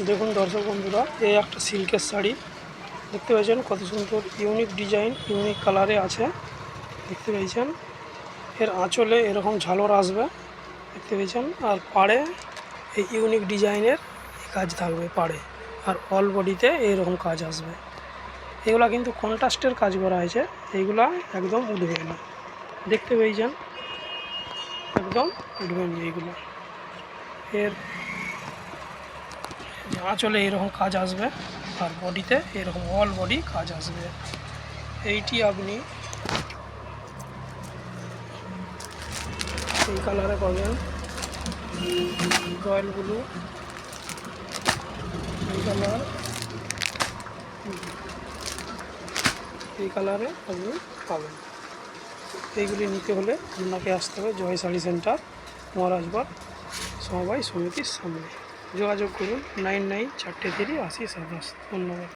দেখুন দর্শক বন্ধুরা এই একটা সিল্কের শাড়ি। দেখতে পেয়েছেন কত সুন্দর ইউনিক ডিজাইন ইউনিক কালারে আছে। দেখতে পেয়েছেন, এর আঁচলে এরকম ঝালর আসবে। দেখতে পেয়েছেন, আর পাড়ে এই ইউনিক ডিজাইনের কাজ থাকবে পাড়ে। আর অল বডিতে এইরকম কাজ আসবে। এগুলা কিন্তু কন্ট্রাস্টের কাজ করা হয়েছে এইগুলা একদম উঠবে না। দেখতে পেয়েছেন, একদম উঠবে না এইগুলো এর আঁচলে এরকম কাজ আসবে, আর বডিতে এরকম অল বডি কাজ আসবে। এইটি আপনি এই কালারে পাবেন। রয়্যাল ব্লু এই কালার। এই কালারে আপনি পাবেন। এইগুলি নিতে হলে আপনাকে আসতে হবে জয় শাড়ি সেন্টার মহারাজবাগ সমবায় সমিতির সামনে। যোগাযোগ করুন নাইন নাইন চারটে থ্রি আশি সাতাশ। ধন্যবাদ।